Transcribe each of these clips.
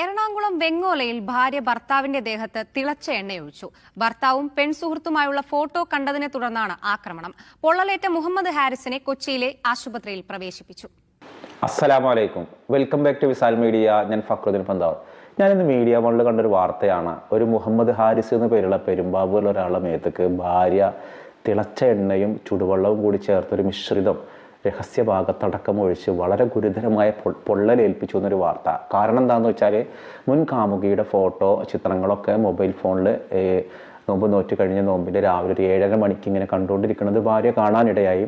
എറണാകുളം വെങ്ങോലയിൽ ഭാര്യ ഭർത്താവിന്റെ ദേഹത്ത് തിളച്ച എണ്ണയൊഴിച്ചു. ഭർത്താവും പെൺസുഹൃത്തുമായുള്ള ഫോട്ടോ കണ്ടതിനെ തുടർന്നാണ് ആക്രമണം. പൊള്ളലേറ്റ മുഹമ്മദ് ഹാരിസിനെ കൊച്ചിയിലെ ആശുപത്രിയിൽ പ്രവേശിപ്പിച്ചു. അലൈക്കും welcome back to Visal media. ഞാൻ ഫക്രുദ്ദീൻ പന്താവ് ഞാനിന്ന് മീഡിയ വണ്ണിൽ കണ്ടൊരു വാർത്തയാണ്. ഒരു മുഹമ്മദ് ഹാരിസ് എന്ന പേരുള്ള പെരുമ്പാവൂരിൽ ഒരാളുടെ മേത്തേക്ക് ഭാര്യ തിളച്ച എണ്ണയും ചുടുവെള്ളവും കൂടി ചേർത്തൊരു മിശ്രിതം രഹസ്യഭാഗത്തടക്കം ഒഴിച്ച് വളരെ ഗുരുതരമായ പൊള്ളലേൽപ്പിച്ചു എന്നൊരു വാർത്ത. കാരണം എന്താണെന്ന് വെച്ചാൽ മുൻ കാമുകിയുടെ ഫോട്ടോ ചിത്രങ്ങളൊക്കെ മൊബൈൽ ഫോണിൽ നോമ്പ് നോറ്റ് കഴിഞ്ഞ നോമ്പിന്റെ രാവിലെ ഒരു ഏഴര മണിക്ക് ഇങ്ങനെ കണ്ടുകൊണ്ടിരിക്കുന്നത് ഭാര്യ കാണാനിടയായി.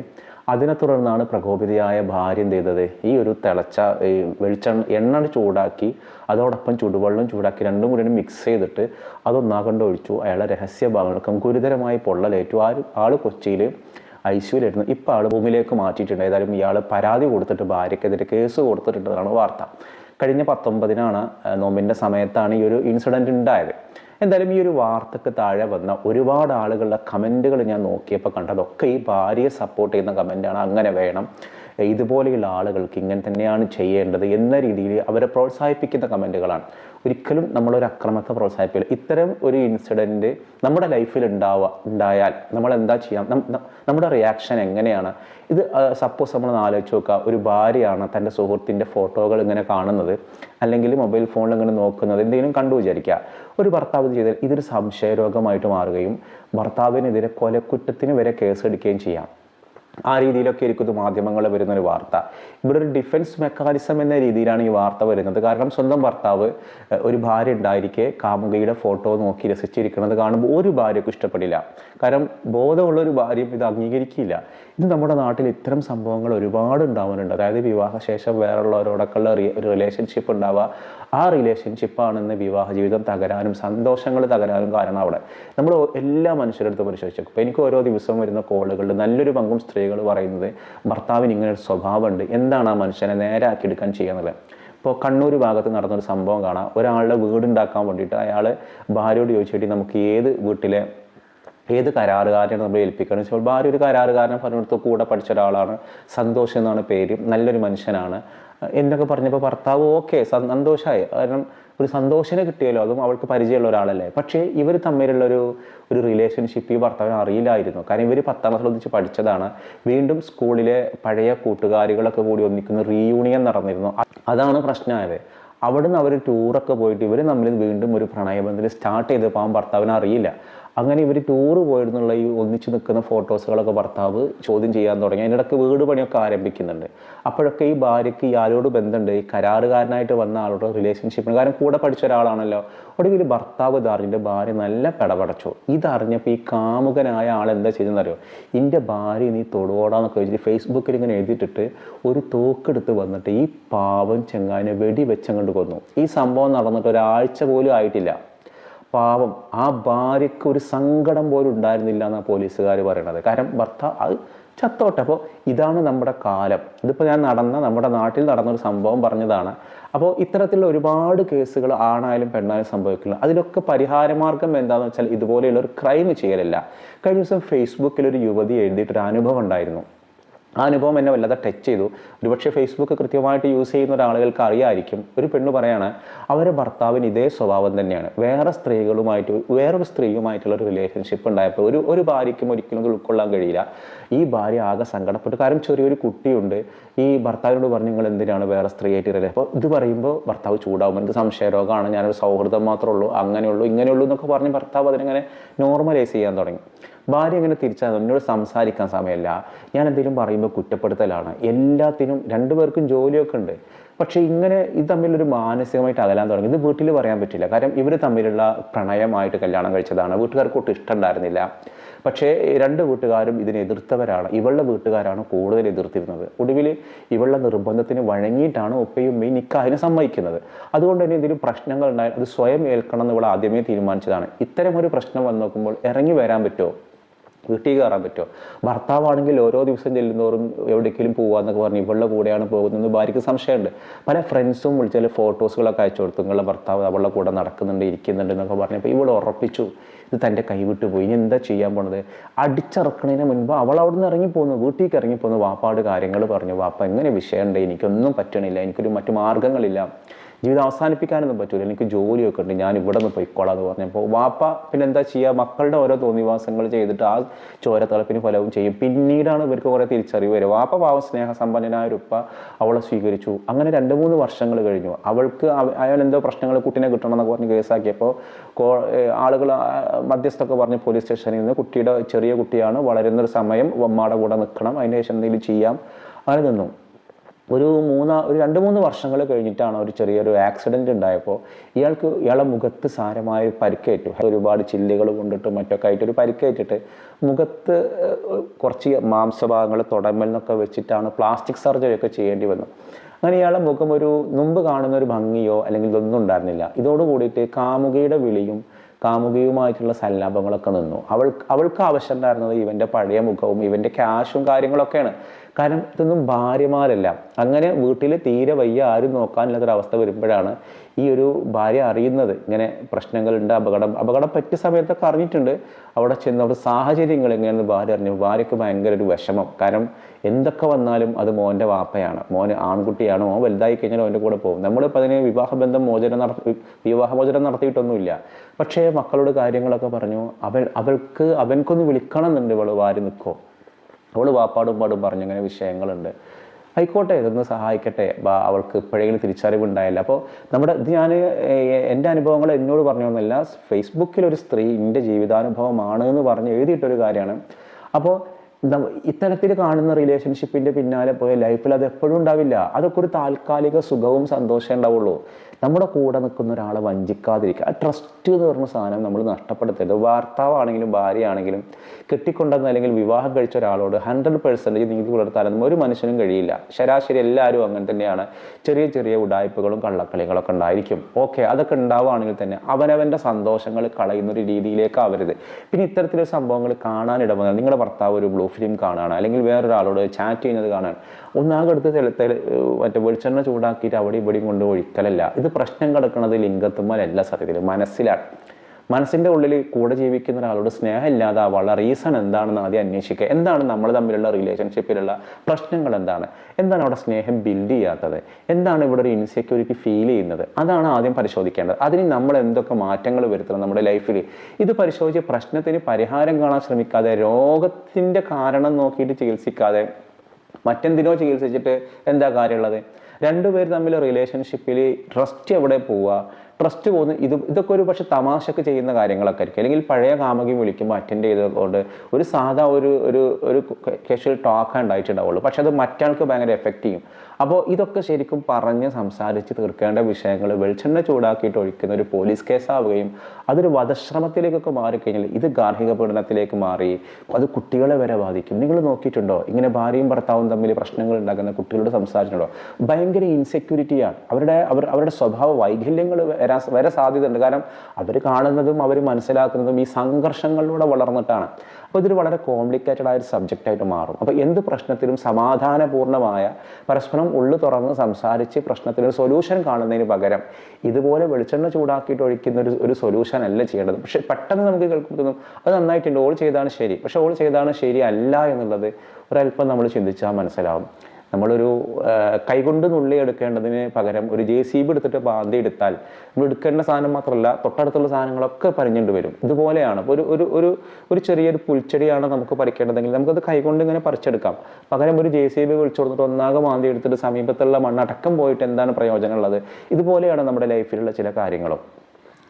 അതിനെ തുടർന്നാണ് പ്രകോപിതയായ ഭാര്യ എന്ത് ചെയ്തത് ഈ ഒരു തിളച്ച വെളിച്ചെണ്ണ എണ്ണ ചൂടാക്കി അതോടൊപ്പം ചുടുവെള്ളം ചൂടാക്കി രണ്ടും കൂടി മിക്സ് ചെയ്തിട്ട് അതൊന്നാകണ്ട് ഒഴിച്ചു അയാളെ രഹസ്യ ഭാഗങ്ങൾക്കും ഗുരുതരമായി പൊള്ളലേറ്റു. ആ ആൾ കൊച്ചിയിൽ ഐ ഇപ്പോൾ ആൾ ഭൂമിയിലേക്ക് മാറ്റിയിട്ടുണ്ട്. ഏതായാലും ഇയാൾ പരാതി കൊടുത്തിട്ട് ഭാര്യക്കെതിരെ കേസ് കൊടുത്തിട്ടുണ്ടെന്നാണ് വാർത്ത. കഴിഞ്ഞ പത്തൊമ്പതിനാണ് നോമ്പിന്റെ സമയത്താണ് ഈ ഒരു ഇൻസിഡന്റ് ഉണ്ടായത്. എന്തായാലും ഈ ഒരു വാർത്തക്ക് താഴെ വന്ന ഒരുപാട് ആളുകളുടെ കമന്റുകൾ ഞാൻ നോക്കിയപ്പോൾ കണ്ടതൊക്കെ ഈ ഭാര്യയെ സപ്പോർട്ട് ചെയ്യുന്ന കമന്റാണ് അങ്ങനെ വേണം ഇതുപോലെയുള്ള ആളുകൾക്ക് ഇങ്ങനെ തന്നെയാണ് ചെയ്യേണ്ടത് എന്ന രീതിയിൽ അവരെ പ്രോത്സാഹിപ്പിക്കുന്ന കമന്റുകളാണ്. ഒരിക്കലും നമ്മളൊരു അക്രമത്തെ പ്രോത്സാഹിപ്പിക്കില്ല ഇത്തരം ഒരു ഇൻസിഡന്റ് നമ്മുടെ ലൈഫിൽ ഉണ്ടാവുക ഉണ്ടായാൽ നമ്മൾ എന്താ ചെയ്യാം നമ്മുടെ റിയാക്ഷൻ എങ്ങനെയാണ്? ഇത് സപ്പോസ് നമ്മൾ ആലോചിച്ച് നോക്കുക. ഒരു ഭാര്യയാണ് തന്റെ സുഹൃത്തിന്റെ ഫോട്ടോകൾ ഇങ്ങനെ കാണുന്നത് അല്ലെങ്കിൽ മൊബൈൽ ഫോണിൽ ഇങ്ങനെ നോക്കുന്നത് എന്തെങ്കിലും കണ്ടു വിചാരിക്കുക. ഒരു ഭർത്താവ് ചെയ്താൽ ഇതൊരു സംശയരോഗമായിട്ട് മാറുകയും ഭർത്താവിനെതിരെ കൊലക്കുറ്റത്തിന് വരെ കേസെടുക്കുകയും ചെയ്യാം. ആ രീതിയിലൊക്കെ ഇത് മാധ്യമങ്ങളിൽ വരുന്നൊരു വാർത്ത. ഇവിടെ ഒരു ഡിഫൻസ് മെക്കാനിസം എന്ന രീതിയിലാണ് ഈ വാർത്ത വരുന്നത്. കാരണം സ്വന്തം ഭർത്താവ് ഒരു ഭാര്യ ഉണ്ടായിരിക്കെ കാമുകയുടെ ഫോട്ടോ നോക്കി രസിച്ചിരിക്കുന്നത് കാണുമ്പോൾ ഒരു ഭാര്യക്കും ഇഷ്ടപ്പെടില്ല. കാരണം ബോധമുള്ള ഒരു ഭാര്യയും ഇത് അംഗീകരിക്കില്ല. ഇത് നമ്മുടെ നാട്ടിൽ ഇത്തരം സംഭവങ്ങൾ ഒരുപാട് ഉണ്ടാവുന്നുണ്ട് അതായത് വിവാഹശേഷം വേറുള്ളവരോടൊക്കെയുള്ള ഒരു റിലേഷൻഷിപ്പ് ഉണ്ടാവുക. ആ റിലേഷൻഷിപ്പാണെന്ന് വിവാഹ ജീവിതം തകരാനും സന്തോഷങ്ങൾ തകരാനും കാരണം അവിടെ. നമ്മൾ എല്ലാ മനുഷ്യരെടുത്ത് പരിശോധിച്ചു ഇപ്പോൾ എനിക്ക് ഓരോ ദിവസവും വരുന്ന കോളുകളിൽ നല്ലൊരു പങ്കും സ്ത്രീകൾ പറയുന്നത് ഭർത്താവിന് ഇങ്ങനെ ഒരു സ്വഭാവമുണ്ട്. എന്താണ് ആ മനുഷ്യനെ നേരാക്കി എടുക്കാൻ ചെയ്യുന്നത് ഇപ്പോൾ കണ്ണൂർ ഭാഗത്ത് നടന്നൊരു സംഭവം കാണാം. ഒരാളുടെ വീടുണ്ടാക്കാൻ വേണ്ടിയിട്ട് അയാൾ ഭാര്യയോട് ചോദിച്ചിട്ട് നമുക്ക് ഏത് വീട്ടിലെ ഏത് കരാറുകാരനെ നമ്മൾ ഏൽപ്പിക്കണം വെച്ചാൽ ഭാര്യ ഒരു കരാറുകാരനെ പറഞ്ഞെടുത്ത് കൂടെ പഠിച്ച ഒരാളാണ്. സന്തോഷ് എന്നാണ് പേര്. നല്ലൊരു മനുഷ്യനാണ്. എന്നൊക്കെ പറഞ്ഞപ്പോൾ ഭർത്താവ് ഓക്കെ സന്തോഷമായി കാരണം ഒരു സന്തോഷനെ കിട്ടിയല്ലോ അതും അവൾക്ക് പരിചയമുള്ള ഒരാളല്ലേ. പക്ഷേ ഇവർ തമ്മിലുള്ള ഒരു ഒരു റിലേഷൻഷിപ്പ് ഈ ഭർത്താവിന് അറിയില്ലായിരുന്നു. കാരണം ഇവർ പത്താം ക്ലാസ്സിൽ ഒന്നിച്ച് പഠിച്ചതാണ്. വീണ്ടും സ്കൂളിലെ പഴയ കൂട്ടുകാരികളൊക്കെ കൂടി ഒന്നിക്കുന്ന റീയൂണിയൻ നടന്നിരുന്നു. അതാണ് പ്രശ്നമായത്. അവിടുന്ന് അവർ ടൂറൊക്കെ പോയിട്ട് ഇവർ തമ്മിൽ വീണ്ടും ഒരു പ്രണയബന്ധം സ്റ്റാർട്ട് ചെയ്തപ്പോൾ ആ ഭർത്താവിന് അറിയില്ല. അങ്ങനെ ഇവർ ടൂറ് പോയിരുന്നുള്ള ഈ ഒന്നിച്ചു നിൽക്കുന്ന ഫോട്ടോസുകളൊക്കെ ഭർത്താവ് ചോദ്യം ചെയ്യാൻ തുടങ്ങി. അതിനിടയ്ക്ക് വീട് പണിയൊക്കെ ആരംഭിക്കുന്നുണ്ട്. അപ്പോഴൊക്കെ ഈ ഭാര്യയ്ക്ക് ആരോട് ബന്ധമുണ്ട്. ഈ കരാറുകാരനായിട്ട് വന്ന ആളോട് റിലേഷൻഷിപ്പിന് കാരണം കൂടെ പഠിച്ച ഒരാളാണല്ലോ. ഒടുവിൽ ഭർത്താവ് ഇതറിഞ്ഞിട്ട് ഭാര്യ നല്ല പെടപടച്ചു. ഇതറിഞ്ഞപ്പോൾ ഈ കാമുകനായ ആൾ എന്താ ചെയ്തെന്നറിയോ എന്റെ ഭാര്യ നീ തൊടുവോടാന്നൊക്കെ വെച്ചിട്ട് ഫേസ്ബുക്കിൽ ഇങ്ങനെ എഴുതിയിട്ടിട്ട് ഒരു തോക്കെടുത്ത് വന്നിട്ട് ഈ പാവം ചെങ്ങാനെ വെടി വെച്ചങ്ങോട്ട് കൊന്നു. ഈ സംഭവം നടന്നിട്ട് ഒരാഴ്ച പോലും ആയിട്ടില്ല. പാവം. ആ ഭാര്യയ്ക്ക് ഒരു സങ്കടം പോലും ഉണ്ടായിരുന്നില്ല എന്നാണ് പോലീസുകാർ പറയണത്. കാരണം ഭർത്താവ് അത് ചത്തോട്ടെ. അപ്പോൾ ഇതാണ് നമ്മുടെ കാലം. ഇതിപ്പോൾ ഞാൻ നടന്ന നമ്മുടെ നാട്ടിൽ നടന്നൊരു സംഭവം പറഞ്ഞതാണ്. അപ്പോൾ ഇത്തരത്തിലുള്ള ഒരുപാട് കേസുകൾ ആണായാലും പെണ്ണായാലും സംഭവിക്കുന്നു അതിലൊക്കെ പരിഹാരമാർഗം എന്താണെന്ന് വെച്ചാൽ ഇതുപോലെയുള്ള ഒരു ക്രൈം ചെയ്യലല്ല. കഴിഞ്ഞ ദിവസം ഫേസ്ബുക്കിൽ ഒരു യുവതി എഴുതിയിട്ടൊരു അനുഭവം ഉണ്ടായിരുന്നു. ആ അനുഭവം എന്നെ വല്ലാതെ ടച്ച് ചെയ്തു. ഒരുപക്ഷെ ഫേസ്ബുക്ക് കൃത്യമായിട്ട് യൂസ് ചെയ്യുന്ന ഒരാളുകൾക്ക് അറിയായിരിക്കും. ഒരു പെണ്ണ് പറയാണ് അവരെ ഭർത്താവിന് ഇതേ സ്വഭാവം തന്നെയാണ്. വേറെ സ്ത്രീകളുമായിട്ട് വേറൊരു സ്ത്രീയുമായിട്ടുള്ള ഒരു റിലേഷൻഷിപ്പ് ഉണ്ടായപ്പോൾ ഒരു ഒരു ഭാര്യയ്ക്കും ഒരിക്കലും ഉൾക്കൊള്ളാൻ കഴിയില്ല. ഈ ഭാര്യ ആകെ സങ്കടപ്പെട്ടു. കാരണം ചെറിയൊരു കുട്ടിയുണ്ട്. ഈ ഭർത്താവിനോട് പറഞ്ഞു നിങ്ങൾ എന്തിനാണ് വേറെ സ്ത്രീയായിട്ട് റിലേ അപ്പോൾ ഇത് പറയുമ്പോൾ ഭർത്താവ് ചൂടാവും. എന്ത് സംശയരോഗമാണ് ഞാനൊരു സൗഹൃദം മാത്രമേ ഉള്ളൂ. അങ്ങനെയുള്ളൂ ഇങ്ങനെയുള്ളൂ എന്നൊക്കെ പറഞ്ഞ് ഭർത്താവ് അതിനെങ്ങനെ നോർമലൈസ് ചെയ്യാൻ തുടങ്ങി. ഭാര്യ അങ്ങനെ തിരിച്ചാൽ എന്നോട് സംസാരിക്കാൻ സമയമില്ല. ഞാൻ എന്തെങ്കിലും പറയുമ്പോൾ കുറ്റപ്പെടുത്തലാണ്. എല്ലാത്തിനും രണ്ടുപേർക്കും ജോലിയൊക്കെ ഉണ്ട്. പക്ഷേ ഇങ്ങനെ ഇത് തമ്മിലൊരു മാനസികമായിട്ട് അകലാൻ തുടങ്ങി. ഇത് വീട്ടിൽ പറയാൻ പറ്റില്ല. കാരണം ഇവർ തമ്മിലുള്ള പ്രണയമായിട്ട് കല്യാണം കഴിച്ചതാണ്. വീട്ടുകാർക്ക് ഒട്ടും ഇഷ്ടമുണ്ടായിരുന്നില്ല. പക്ഷേ രണ്ട് വീട്ടുകാരും ഇതിനെ എതിർത്തവരാണ്. ഇവളുടെ വീട്ടുകാരാണ് കൂടുതൽ എതിർത്തിരുന്നത്. ഒടുവിൽ ഇവളുടെ നിർബന്ധത്തിന് വഴങ്ങിയിട്ടാണ് ഉപ്പയും ഉമ്മയും നിക്കാഹിന് സമ്മതിക്കുന്നത്. അതുകൊണ്ട് തന്നെ എന്തെങ്കിലും പ്രശ്നങ്ങൾ ഉണ്ടായാൽ അത് സ്വയം ഏൽക്കണം എന്ന് ഇവൾ ആദ്യമേ തീരുമാനിച്ചതാണ്. ഇത്തരം ഒരു പ്രശ്നം വന്നു നോക്കുമ്പോൾ ഇറങ്ങി വരാൻ പറ്റുമോ? വീട്ടിൽ കയറാൻ പറ്റുമോ? ഭർത്താവാണെങ്കിൽ ഓരോ ദിവസം ചെല്ലുന്നോറും എവിടേക്കെങ്കിലും പോവാന്നൊക്കെ പറഞ്ഞ് ഇവളുടെ കൂടെയാണ് പോകുന്നത് ഭാര്യയ്ക്ക് സംശയമുണ്ട്. പല ഫ്രണ്ട്സും വിളിച്ചാൽ ഫോട്ടോസുകളൊക്കെ അയച്ചു കൊടുത്തു. നിങ്ങളുടെ ഭർത്താവ് അവളുടെ കൂടെ നടക്കുന്നുണ്ട് ഇരിക്കുന്നുണ്ട് എന്നൊക്കെ പറഞ്ഞപ്പോൾ ഇവൾ ഉറപ്പിച്ചു ഇത് തന്റെ കൈവിട്ട് പോയി. ഇനി എന്താ ചെയ്യാൻ പോണത്? അടിച്ചിറക്കണതിന് മുൻപ് അവൾ അവിടെ നിന്ന് ഇറങ്ങിപ്പോന്നു വീട്ടിലേക്ക് ഇറങ്ങിപ്പോന്നു. വാപ്പാട് കാര്യങ്ങൾ പറഞ്ഞു. വാപ്പ എങ്ങനെ വിഷയമുണ്ട്. എനിക്കൊന്നും പറ്റണില്ല. എനിക്കൊരു മറ്റു മാർഗങ്ങളില്ല. ജീവിതം അവസാനിപ്പിക്കാനൊന്നും പറ്റൂല. എനിക്ക് ജോലിയൊക്കെ ഉണ്ട്. ഞാൻ ഇവിടെ നിന്ന് പൊയ്ക്കോളാം എന്ന് പറഞ്ഞപ്പോൾ വാപ്പ പിന്നെ എന്താ ചെയ്യുക മക്കളുടെ ഓരോ തോന്നിവാസങ്ങൾ ചെയ്തിട്ട് ആ ചോരത്തളപ്പിന് ഫലവും ചെയ്യും. പിന്നീടാണ് ഇവർക്ക് കുറേ തിരിച്ചറിവ് വരും വാപ്പ പാവം സ്നേഹസമ്പന്നനായ ഒരു ഉപ്പ അവളെ സ്വീകരിച്ചു. അങ്ങനെ രണ്ട് മൂന്ന് വർഷങ്ങൾ കഴിഞ്ഞു. അവൾക്ക് അവ- അയാൾ എന്തോ പ്രശ്നങ്ങൾ കുട്ടീനെ കിട്ടണം എന്നൊക്കെ പറഞ്ഞ് കേസാക്കിയപ്പോൾ കോ ആളുകൾ മധ്യസ്ഥൊക്കെ പറഞ്ഞ് പോലീസ് സ്റ്റേഷനിൽ നിന്ന് കുട്ടിയുടെ ചെറിയ കുട്ടിയാണ് വളരുന്നൊരു സമയം വമ്മാടെ കൂടെ നിൽക്കണം. അതിന് ശേഷം എന്തെങ്കിലും ചെയ്യാം. അങ്ങനെ നിന്നു. ഒരു മൂന്നാ ഒരു രണ്ട് മൂന്ന് വർഷങ്ങൾ കഴിഞ്ഞിട്ടാണ് ഒരു ചെറിയൊരു ആക്സിഡന്റ് ഉണ്ടായപ്പോൾ ഇയാൾക്ക് ഇയാളെ മുഖത്ത് സാരമായ പരിക്കേറ്റു. ഒരുപാട് ചില്ലുകൾ കൊണ്ടിട്ട് മറ്റൊക്കെ ആയിട്ട് ഒരു പരിക്കേറ്റിട്ട് മുഖത്ത് കുറച്ച് മാംസഭാഗങ്ങൾ തുടമ്മൽ നിന്നൊക്കെ വെച്ചിട്ടാണ് പ്ലാസ്റ്റിക് സർജറി ഒക്കെ ചെയ്യേണ്ടി വന്നു അങ്ങനെ ഇയാളെ മുഖം ഒരു മുമ്പ് കാണുന്ന ഒരു ഭംഗിയോ അല്ലെങ്കിൽ ഇതൊന്നും ഉണ്ടായിരുന്നില്ല. ഇതോട് കൂടിയിട്ട് കാമുകിയുടെ വിളിയും കാമുകിയുമായിട്ടുള്ള സല്ലാപങ്ങളൊക്കെ നിന്നു. അവൾ അവൾക്ക് ആവശ്യം ഉണ്ടായിരുന്നത് ഇവന്റെ പഴയ മുഖവും ഇവന്റെ ക്യാഷും കാര്യങ്ങളൊക്കെയാണ്. കാരണം ഇതൊന്നും ഭാര്യമാരല്ല. അങ്ങനെ വീട്ടിൽ തീരെ വയ്യ ആരും നോക്കാനില്ലാത്തൊരവസ്ഥ വരുമ്പോഴാണ് ഈ ഒരു ഭാര്യ അറിയുന്നത്. ഇങ്ങനെ പ്രശ്നങ്ങളുണ്ട് അപകടം അപകടം പറ്റിയ സമയത്തൊക്കെ അറിഞ്ഞിട്ടുണ്ട്. അവിടെ ചെന്ന് അവിടെ സാഹചര്യങ്ങൾ എങ്ങനെയാണ് ഭാര്യ അറിഞ്ഞു. ഭാര്യയ്ക്ക് ഭയങ്കര ഒരു വിഷമം. കാരണം എന്തൊക്കെ വന്നാലും അത് മോന്റെ വാപ്പയാണ്. മോന് ആൺകുട്ടിയാണോ. മോൻ വലുതായി കഴിഞ്ഞാൽ അവന്റെ കൂടെ പോകും. നമ്മളിപ്പോൾ അതിന് വിവാഹബന്ധം മോചനം നടത്തി വിവാഹമോചനം നടത്തിയിട്ടൊന്നുമില്ല. പക്ഷേ മക്കളുടെ കാര്യങ്ങളൊക്കെ പറഞ്ഞു. അവൾ അവൾക്ക് അവൻക്കൊന്ന് വിളിക്കണം എന്നുണ്ട് ഇവൾ വാരി നിൽക്കോ അവൾ വാപ്പാടും പാടും പറഞ്ഞു അങ്ങനെ വിഷയങ്ങളുണ്ട്. ആയിക്കോട്ടെ ഇതൊന്ന് സഹായിക്കട്ടെ. അവൾക്ക് ഇപ്പോഴെങ്കിലും തിരിച്ചറിവുണ്ടായില്ല. അപ്പോൾ നമ്മുടെ ഇത് ഞാൻ എന്റെ അനുഭവങ്ങൾ എന്നോട് പറഞ്ഞൊന്നുമില്ല ഫേസ്ബുക്കിൽ ഒരു സ്ത്രീ എന്റെ ജീവിതാനുഭവമാണ് എന്ന് പറഞ്ഞ് എഴുതിയിട്ടൊരു കാര്യമാണ്. അപ്പോൾ ഇത്തരത്തിൽ കാണുന്ന റിലേഷൻഷിപ്പിന്റെ പിന്നാലെ പോയ ലൈഫിൽ അത് എപ്പോഴും ഉണ്ടാവില്ല. അതൊക്കെ ഒരു താൽക്കാലിക സുഖവും സന്തോഷം ഉണ്ടാവുള്ളൂ. നമ്മുടെ കൂടെ നിൽക്കുന്ന ഒരാളെ വഞ്ചിക്കാതിരിക്കുക. ആ ട്രസ്റ്റ് എന്ന് പറഞ്ഞ സാധനം നമ്മൾ നഷ്ടപ്പെടുത്തരുത്. ഭർത്താവാണെങ്കിലും ഭാര്യയാണെങ്കിലും കെട്ടിക്കൊണ്ടെന്ന് അല്ലെങ്കിൽ വിവാഹം കഴിച്ച ഒരാളോട് ഹൺഡ്രഡ് പെർസെന്റേജ് നീതി പുലർത്താനൊന്നും ഒരു മനുഷ്യനും കഴിയില്ല. ശരാശരി എല്ലാവരും അങ്ങനെ തന്നെയാണ്. ചെറിയ ചെറിയ ഉടായ്പകളും കള്ളക്കളികളൊക്കെ ഉണ്ടായിരിക്കും. ഓക്കെ അതൊക്കെ ഉണ്ടാവുകയാണെങ്കിൽ തന്നെ അവനവന്റെ സന്തോഷങ്ങൾ കളയുന്ന ഒരു രീതിയിലേക്ക് ആവരുത്. പിന്നെ ഇത്തരത്തിലൊരു സംഭവങ്ങൾ കാണാനിടവന്നാൽ നിങ്ങളുടെ ഭർത്താവ് ഒരു ബ്ലൂ ഫിലിം കാണുകയാണ് അല്ലെങ്കിൽ വേറൊരാളോട് ചാറ്റ് ചെയ്യുന്നത് കാണാൻ ഒന്നാകെ എടുത്ത് തെളി തെളി മറ്റേ വെളിച്ചെണ്ണ ചൂടാക്കിയിട്ട് അവിടെ ഇവിടെയും കൊണ്ട് ഒഴിക്കലല്ല. ഇത് പ്രശ്നം കിടക്കുന്നത് ലിംഗത്തുമ്മലല്ല സത്യത്തിൽ മനസ്സിലാണ്. മനസ്സിന്റെ ഉള്ളിൽ കൂടെ ജീവിക്കുന്ന ഒരാളോട് സ്നേഹം ഇല്ലാതാവാനുള്ള റീസൺ എന്താണെന്ന് ആദ്യം അന്വേഷിക്കുക. എന്താണ് നമ്മൾ തമ്മിലുള്ള റിലേഷൻഷിപ്പിലുള്ള പ്രശ്നങ്ങൾ എന്താണ്? എന്താണ് അവിടെ സ്നേഹം ബിൽഡ് ചെയ്യാത്തത്? എന്താണ് ഇവിടെ ഒരു ഇൻസെക്യൂരിറ്റി ഫീൽ ചെയ്യുന്നത്? അതാണ് ആദ്യം പരിശോധിക്കേണ്ടത്. അതിന് നമ്മൾ എന്തൊക്കെ മാറ്റങ്ങൾ വരുത്തണം നമ്മുടെ ലൈഫിൽ ഇത് പരിശോധിച്ച് പ്രശ്നത്തിന് പരിഹാരം കാണാൻ ശ്രമിക്കാതെ രോഗത്തിന്റെ കാരണം നോക്കിയിട്ട് ചികിത്സിക്കാതെ മറ്റെന്തിനോ ചികിത്സിച്ചിട്ട് എന്താ കാര്യമുള്ളത്? രണ്ടുപേർ തമ്മിൽ റിലേഷൻഷിപ്പിൽ ട്രസ്റ്റ് എവിടെ പോവുക? ട്രസ്റ്റ് പോകുന്ന ഇത് ഇതൊക്കെ ഒരു പക്ഷെ തമാശക്ക് ചെയ്യുന്ന കാര്യങ്ങളൊക്കെ ആയിരിക്കും. അല്ലെങ്കിൽ പഴയ കാമുകി വിളിക്കുമ്പോൾ അറ്റൻഡ് ചെയ്തതുകൊണ്ട് ഒരു സാധാ ഒരു ഒരു ഒരു കാഷ്വൽ ടോക്ക് ഉണ്ടായിട്ടുണ്ടാവുള്ളൂ. പക്ഷെ അത് മറ്റാൾക്ക് ഭയങ്കര എഫക്റ്റ് ചെയ്യും. അപ്പോൾ ഇതൊക്കെ ശരിക്കും പറഞ്ഞ് സംസാരിച്ച് തീർക്കേണ്ട വിഷയങ്ങൾ വെളിച്ചെണ്ണ ചൂടാക്കിയിട്ട് ഒഴിക്കുന്ന ഒരു പോലീസ് കേസാവുകയും അതൊരു വധശ്രമത്തിലേക്കൊക്കെ മാറിക്കഴിഞ്ഞാൽ ഇത് ഗാർഹിക പീഡനത്തിലേക്ക് മാറി അത് കുട്ടികളെ വരെ ബാധിക്കും. നിങ്ങൾ നോക്കിയിട്ടുണ്ടോ? ഇങ്ങനെ ഭാര്യയും ഭർത്താവും തമ്മിൽ പ്രശ്നങ്ങൾ ഉണ്ടാക്കുന്ന കുട്ടികളോട് സംസാരിച്ചിട്ടുണ്ടോ? ഭയങ്കര ഇൻസെക്യൂരിറ്റിയാണ് അവരുടെ അവർ അവരുടെ സ്വഭാവ വൈകല്യങ്ങൾ വരാൻ വരെ സാധ്യതയുണ്ട്. കാരണം അവർ കാണുന്നതും അവർ മനസ്സിലാക്കുന്നതും ഈ സംഘർഷങ്ങളിലൂടെ വളർന്നിട്ടാണ്. അപ്പോൾ ഇതൊരു വളരെ കോംപ്ലിക്കേറ്റഡ് ആയ ഒരു സബ്ജക്റ്റായിട്ട് മാറും. അപ്പോൾ എന്ത് പ്രശ്നത്തിലും സമാധാനപൂർണമായ പരസ്പരം ഉള്ളു തുറന്ന് സംസാരിച്ച് പ്രശ്നത്തിന് ഒരു സൊല്യൂഷൻ കാണുന്നതിന് പകരം ഇതുപോലെ വെളിച്ചെണ്ണ ചൂടാക്കിയിട്ട് ഒഴിക്കുന്ന ഒരു ഒരു സൊല്യൂഷൻ അല്ല ചെയ്യേണ്ടത്. പക്ഷേ പെട്ടെന്ന് നമുക്ക് കേൾക്കുന്നു അത് നന്നായിട്ടുണ്ട്. ഓൾ ചെയ്താണ് ശരി. പക്ഷേ ഓൾ ചെയ്താണ് ശരിയല്ല എന്നുള്ളത് ഒരല്പം നമ്മൾ ചിന്തിച്ചാൽ മനസ്സിലാവും. നമ്മളൊരു കൈകൊണ്ട് നുള്ളി എടുക്കേണ്ടതിന് പകരം ഒരു ജെ സി ബി എടുത്തിട്ട് ബാന്തി എടുത്താൽ നമ്മൾ എടുക്കേണ്ട സാധനം മാത്രമല്ല തൊട്ടടുത്തുള്ള സാധനങ്ങളൊക്കെ പറഞ്ഞിട്ട് വരും. ഇതുപോലെയാണ്. ഒരു ഒരു ഒരു ഒരു ചെറിയൊരു പുൽച്ചെടിയാണ് നമുക്ക് പറിക്കേണ്ടതെങ്കിൽ നമുക്കത് കൈകൊണ്ട് ഇങ്ങനെ പറിച്ചെടുക്കാം. പകരം ഒരു ജെ സി ബി വിളിച്ചു കൊടുത്തിട്ട് ഒന്നാകെ മാന്തി എടുത്തിട്ട് സമീപത്തുള്ള മണ്ണടക്കം പോയിട്ട് എന്താണ് പ്രയോജനമുള്ളത് ഇതുപോലെയാണ് നമ്മുടെ ലൈഫിലുള്ള ചില കാര്യങ്ങളും.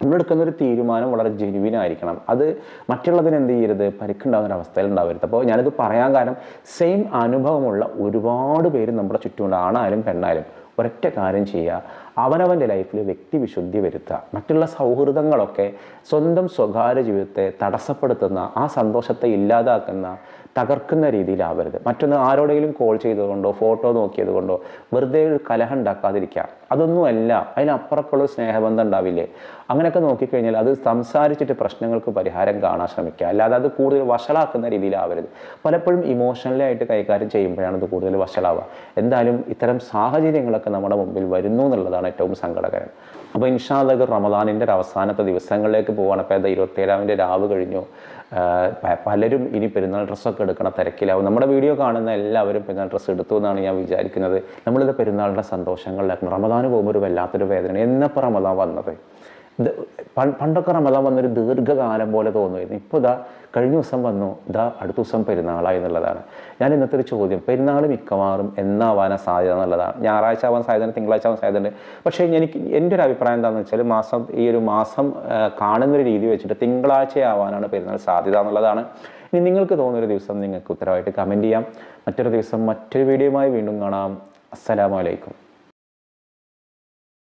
നമ്മളെടുക്കുന്ന ഒരു തീരുമാനം വളരെ ജെനുവിൻ ആയിരിക്കണം. അത് മറ്റുള്ളതിന് എന്ത് ചെയ്യരുത്? പരിക്കുണ്ടാകുന്ന ഒരു അവസ്ഥയിൽ ഉണ്ടാവരുത്. അപ്പോൾ ഞാനിത് പറയാൻ കാരണം സെയിം അനുഭവമുള്ള ഒരുപാട് പേര് നമ്മുടെ ചുറ്റുമുണ്ട്. ആണായാലും പെണ്ണായാലും ഒരൊറ്റ കാര്യം ചെയ്യുക. അവനവന്റെ ലൈഫിൽ വ്യക്തിവിശുദ്ധി വരുത്തുക. മറ്റുള്ള സൗഹൃദങ്ങളൊക്കെ സ്വന്തം സ്വകാര്യ ജീവിതത്തെ തടസ്സപ്പെടുത്തുന്ന ആ സന്തോഷത്തെ ഇല്ലാതാക്കുന്ന തകർക്കുന്ന രീതിയിലാവരുത്. മറ്റൊന്ന് ആരോടെങ്കിലും കോൾ ചെയ്തതുകൊണ്ടോ ഫോട്ടോ നോക്കിയത് കൊണ്ടോ വെറുതെ ഒരു കലഹം ഉണ്ടാക്കാതിരിക്കുക. അതൊന്നുമല്ല അതിനപ്പുറക്കുള്ള സ്നേഹബന്ധം ഉണ്ടാവില്ലേ? അങ്ങനെയൊക്കെ നോക്കിക്കഴിഞ്ഞാൽ അത് സംസാരിച്ചിട്ട് പ്രശ്നങ്ങൾക്ക് പരിഹാരം കാണാൻ ശ്രമിക്കുക. അല്ലാതെ അത് കൂടുതൽ വഷളാക്കുന്ന രീതിയിലാവരുത്. പലപ്പോഴും ഇമോഷണലി ആയിട്ട് കൈകാര്യം ചെയ്യുമ്പോഴാണ് അത് കൂടുതൽ വഷളാവുക. എന്തായാലും ഇത്തരം സാഹചര്യങ്ങളൊക്കെ നമ്മുടെ മുമ്പിൽ വരുന്നു എന്നുള്ളതാണ് ഏറ്റവും സങ്കടകരം. അപ്പോൾ ഇൻഷാല്ലത് റമദാനിന്റെ അവസാനത്തെ ദിവസങ്ങളിലേക്ക് പോവുകയാണ് അപ്പോൾ അത് ഇരുപത്തേഴാമിന്റെ രാവ് കഴിഞ്ഞു. പലരും ഇനി പെരുന്നാൾ ഡ്രസ്സൊക്കെ എടുക്കണ തിരക്കിലാവും. നമ്മുടെ വീഡിയോ കാണുന്ന എല്ലാവരും പെരുന്നാൾ ഡ്രസ്സ് എടുത്തു എന്നാണ് ഞാൻ വിചാരിക്കുന്നത്. നമ്മളിത് പെരുന്നാളിന്റെ സന്തോഷങ്ങളിലാക്കണം റമദാന് പോകുമ്പോൾ ഒരു വല്ലാത്തൊരു വേദന എന്നപ്പോൾ റമദാൻ വന്നത്? പണ്ടൊക്കെ റമദാൻ വന്നൊരു ദീർഘകാലം പോലെ തോന്നുമായിരുന്നു. ഇപ്പോൾ ഇതാ കഴിഞ്ഞ ദിവസം വന്നു. ഇതാ അടുത്ത ദിവസം പെരുന്നാളായി എന്നുള്ളതാണ്. ഞാൻ ഇന്നത്തെ ഒരു ചോദ്യം. പെരുന്നാൾ മിക്കവാറും എന്നാവാനാണ് സാധ്യത എന്നുള്ളതാണ്. ഞായറാഴ്ച ആവാൻ സാധ്യത തിങ്കളാഴ്ച ആവാൻ സാധ്യത പക്ഷേ എനിക്ക് എന്റെ ഒരു അഭിപ്രായം എന്താണെന്ന് വെച്ചാൽ മാസം ഈ ഒരു മാസം കാണുന്നൊരു രീതി വെച്ചിട്ട് തിങ്കളാഴ്ച ആവാനാണ് പെരുന്നാൾ സാധ്യത എന്നുള്ളതാണ്. ഇനി നിങ്ങൾക്ക് തോന്നുന്നൊരു ദിവസം നിങ്ങൾക്ക് ഉത്തരവായിട്ട് കമന്റ് ചെയ്യാം. മറ്റൊരു ദിവസം മറ്റൊരു വീഡിയോയുമായി വീണ്ടും കാണാം. അസ്സലാമലൈക്കും